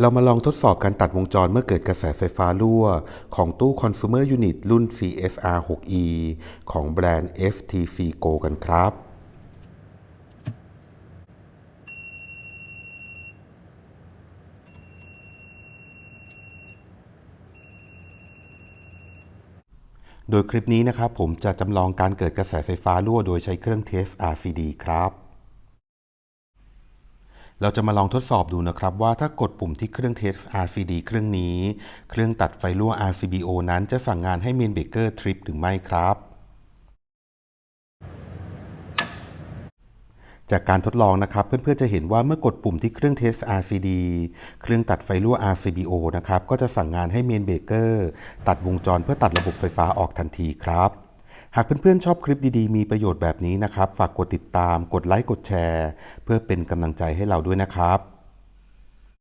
เรามาลองทดสอบการตัดวงจรเมื่อเกิดกระแสไฟฟ้ารั่ว ของตู้ Consumer Unit รุ่น CSR 6E ของแบรนด์ FTC Go กันครับ โดยคลิปนี้นะครับผมจะจำลองการเกิดกระแสไฟฟ้ารั่วโดยใช้เครื่องเทส RCD ครับ เราจะมาลองทดสอบดูนะครับว่าถ้ากดปุ่มที่เครื่องเทส RCD เครื่องนี้ เครื่องตัดไฟรั่ว RCBO นั้นจะสั่งงานให้เมนเบเกอร์ทริปหรือไม่ครับจากการทดลองนะครับเพื่อนๆจะเห็นว่าเมื่อกดปุ่มที่เครื่องเทส RCD เครื่องตัดไฟรั่ว RCBO นะครับก็จะสั่งงานให้เมนเบเกอร์ตัดวงจรเพื่อตัดระบบไฟฟ้าออกทันทีครับ หากเพื่อนๆชอบคลิปดีๆ มีประโยชน์แบบนี้นะครับ ฝากกดติดตาม กดไลค์ กดแชร์ เพื่อเป็นกำลังใจให้เราด้วยนะครับ